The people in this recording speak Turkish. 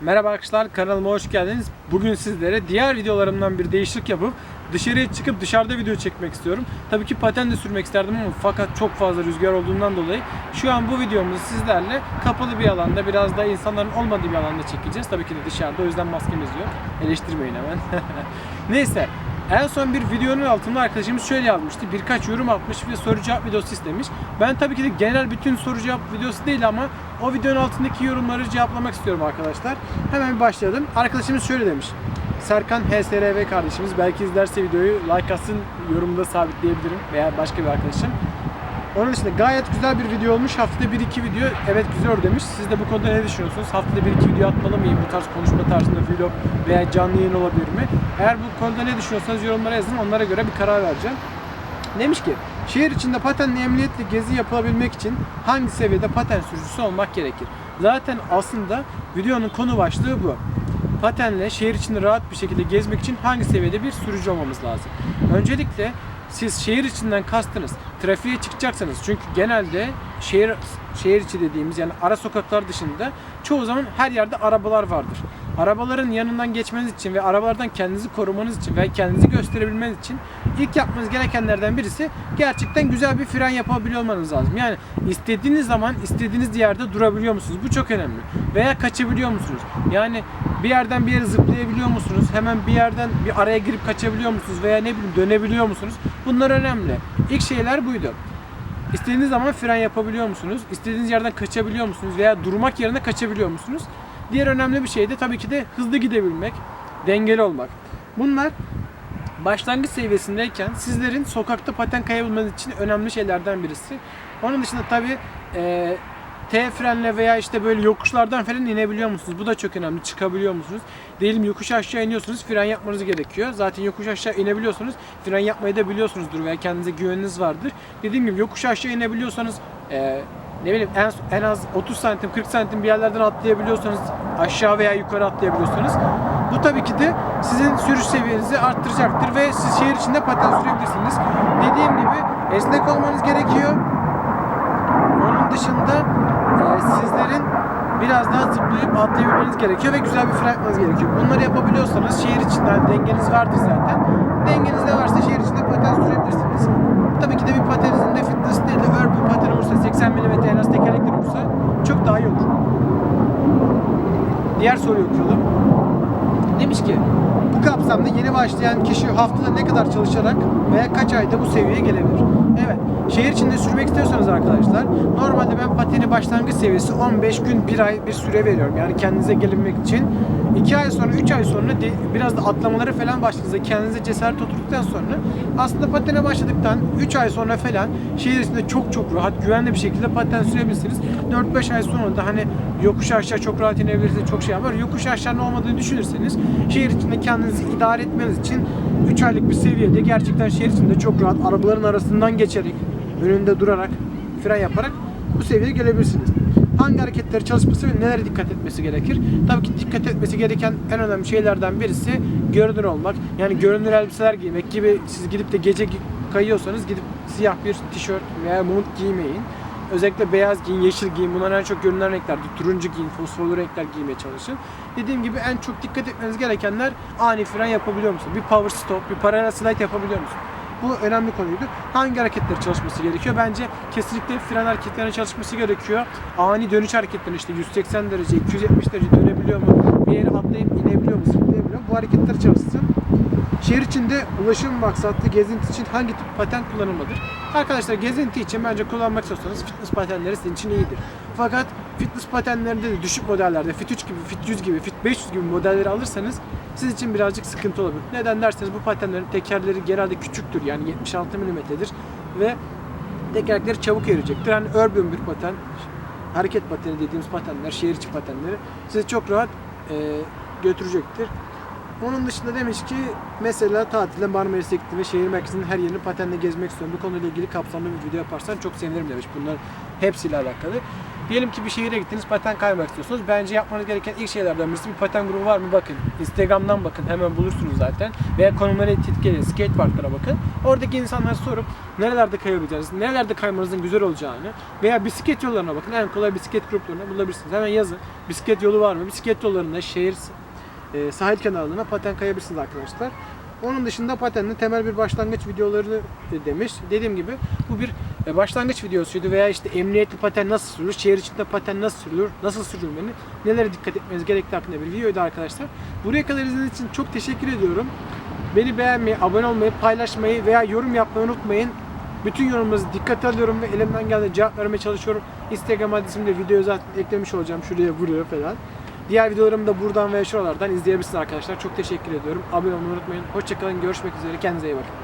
Merhaba arkadaşlar kanalıma hoş geldiniz. Bugün sizlere diğer videolarımdan bir değişiklik yapıp dışarıya çıkıp dışarıda video çekmek istiyorum. Tabii ki paten de sürmek isterdim ama fakat çok fazla rüzgar olduğundan dolayı şu an bu videomuzu sizlerle kapalı bir alanda biraz da insanların olmadığı bir alanda çekeceğiz. Tabii ki de dışarıda o yüzden maskemiz yok. Eleştirmeyin hemen. Neyse en son bir videonun altında arkadaşımız şöyle yazmıştı. Birkaç yorum atmış ve soru cevap videosu istemiş. Ben tabii ki de genel bütün soru cevap videosu değil ama o videonun altındaki yorumları cevaplamak istiyorum arkadaşlar. Hemen bir başlayalım. Arkadaşımız şöyle demiş. Serkan HSRV kardeşimiz belki izlerse videoyu like atsın yorumda sabitleyebilirim veya başka bir arkadaşım. Onun dışında gayet güzel bir video olmuş. Haftada 1-2 video evet güzel demiş. Siz de bu konuda ne düşünüyorsunuz? Haftada 1-2 video atmalı mıyım? Bu tarz konuşma tarzında vlog veya canlı yayın olabilir mi? Eğer bu konuda ne düşünüyorsanız yorumlara yazın. Onlara göre bir karar vereceğim. Demiş ki şehir içinde patenle emniyetli gezi yapılabilmek için hangi seviyede paten sürücüsü olmak gerekir? Zaten aslında videonun konu başlığı bu. Patenle şehir içinde rahat bir şekilde gezmek için hangi seviyede bir sürücü olmamız lazım? Öncelikle siz şehir içinden kastınız trafiğe çıkacaksanız çünkü genelde şehir şehir içi dediğimiz yani ara sokaklar dışında çoğu zaman her yerde arabalar vardır. Arabaların yanından geçmeniz için ve arabalardan kendinizi korumanız için ve kendinizi gösterebilmeniz için ilk yapmanız gerekenlerden birisi gerçekten güzel bir fren yapabiliyor olmanız lazım. Yani istediğiniz zaman istediğiniz yerde durabiliyor musunuz? Bu çok önemli. Veya kaçabiliyor musunuz? Yani bir yerden bir yere zıplayabiliyor musunuz? Hemen bir yerden bir araya girip kaçabiliyor musunuz? Veya ne bileyim dönebiliyor musunuz? Bunlar önemli. İlk şeyler buydu. İstediğiniz zaman fren yapabiliyor musunuz? İstediğiniz yerden kaçabiliyor musunuz? Veya durmak yerine kaçabiliyor musunuz? Diğer önemli bir şey de tabii ki de hızlı gidebilmek, dengeli olmak. Bunlar başlangıç seviyesindeyken sizlerin sokakta paten kayabilmeniz için önemli şeylerden birisi. Onun dışında tabii e, T frenle veya işte böyle yokuşlardan falan inebiliyor musunuz? Bu da çok önemli. Çıkabiliyor musunuz? Diyelim yokuş aşağı iniyorsunuz, fren yapmanız gerekiyor. Zaten yokuş aşağı inebiliyorsunuz, fren yapmayı da biliyorsunuzdur veya kendinize güveniniz vardır. Dediğim gibi yokuş aşağı inebiliyorsanız e, ne bileyim en, en az 30 santim 40 santim bir yerlerden atlayabiliyorsanız aşağı veya yukarı atlayabiliyorsanız bu tabii ki de sizin sürüş seviyenizi arttıracaktır ve siz şehir içinde paten sürebilirsiniz. Dediğim gibi esnek olmanız gerekiyor. Onun dışında biraz daha zıplayıp atlayabilmeniz gerekiyor ve güzel bir fren yapmanız gerekiyor. Bunları yapabiliyorsanız şehir içinden dengeniz vardır zaten. Dengeniz de varsa şehir içinde paten sürebilirsiniz. Tabii ki de bir pateninizin de fitness değil de urban paten olursa 80 mm en az tekerlekli olursa çok daha iyi olur. Diğer soruyu okuyalım. Demiş ki bu kapsamda yeni başlayan kişi haftada ne kadar çalışarak veya kaç ayda bu seviyeye gelebilir? Evet. Şehir içinde sürmek istiyorsanız arkadaşlar normalde ben pateni başlangıç seviyesi 15 gün 1 ay bir süre veriyorum. Yani kendinize gelinmek için 2 ay sonra 3 ay sonra biraz da atlamaları falan başladığınızda kendinize cesaret oturduktan sonra aslında patene başladıktan 3 ay sonra falan şehir içinde çok çok rahat güvenli bir şekilde paten sürebilirsiniz. 4-5 ay sonra da hani yokuş aşağı çok rahat inebilirsiniz çok şey var. Yokuş aşağı olmadığını düşünürseniz şehir içinde kendinizi idare etmeniz için 3 aylık bir seviyede gerçekten şehir içinde çok rahat arabaların arasından geçerek önünde durarak fren yaparak bu seviyeye gelebilirsiniz. Hangi hareketleri çalışması ve nelere dikkat etmesi gerekir? Tabii ki dikkat etmesi gereken en önemli şeylerden birisi görünür olmak. Yani görünür elbiseler giymek gibi siz gidip de gece kayıyorsanız gidip siyah bir tişört veya mont giymeyin. Özellikle beyaz giyin, yeşil giyin. Bunlar en çok görünen renkler. Turuncu giyin, fosforlu renkler giymeye çalışın. Dediğim gibi en çok dikkat etmeniz gerekenler ani fren yapabiliyor musun? Bir power stop, bir parallel slide yapabiliyor musun? Bu önemli konuydu. Hangi hareketleri çalışması gerekiyor? Bence kesinlikle fren hareketlerinin çalışması gerekiyor. Ani dönüş hareketleri işte 180 derece, 270 derece dönebiliyor mu? Bir yere atlayıp inebiliyor mu? Zıplayabiliyor mu? Bu hareketler çalışsın. Şehir içinde ulaşım maksatlı gezinti için hangi tip paten kullanılmalıdır? Arkadaşlar gezinti için bence kullanmak istiyorsanız fitness patenleri sizin için iyidir. Fakat fitness patenlerinde de düşük modellerde Fit 3 gibi, Fit 100 gibi, Fit 500 gibi modelleri alırsanız siz için birazcık sıkıntı olabilir. Neden derseniz bu patenlerin tekerleri genelde küçüktür yani 76 mm'dir ve tekerlekleri çabuk eriyecektir. Yani urban bir paten, hareket pateni dediğimiz patenler, şehir içi patenleri sizi çok rahat e, götürecektir. Onun dışında demiş ki mesela tatilde Marmaris'e gittim ve şehir merkezinin her yerini patenle gezmek istiyorum. Bu konuyla ilgili kapsamlı bir video yaparsan çok sevinirim demiş. Bunlar hepsiyle alakalı. Diyelim ki bir şehire gittiniz paten kaymak istiyorsunuz. Bence yapmanız gereken ilk şeylerden birisi bir paten grubu var mı bakın. Instagram'dan bakın hemen bulursunuz zaten. Veya konumları etiketleyin, skate parklara bakın. Oradaki insanlara sorup nerelerde kayabileceğiniz, nerelerde kaymanızın güzel olacağını veya bisiklet yollarına bakın. En kolay bisiklet gruplarına bulabilirsiniz. Hemen yazın. Bisiklet yolu var mı? Bisiklet yollarında şehir e, sahil kenarlarına paten kayabilirsiniz arkadaşlar. Onun dışında patenle temel bir başlangıç videoları e, demiş. Dediğim gibi bu bir e, başlangıç videosuydu veya işte emniyetli paten nasıl sürülür, şehir içinde paten nasıl sürülür, nasıl sürülmeli, nelere dikkat etmeniz gerektiği hakkında bir videoydu arkadaşlar. Buraya kadar izlediğiniz için çok teşekkür ediyorum. Beni beğenmeyi, abone olmayı, paylaşmayı veya yorum yapmayı unutmayın. Bütün yorumlarınızı dikkate alıyorum ve elimden geldiğince cevap vermeye çalışıyorum. Instagram adresimi de videoya zaten eklemiş olacağım şuraya buraya falan. Diğer videolarımı da buradan ve şuralardan izleyebilirsiniz arkadaşlar. Çok teşekkür ediyorum. Abone olmayı unutmayın. Hoşçakalın. Görüşmek üzere. Kendinize iyi bakın.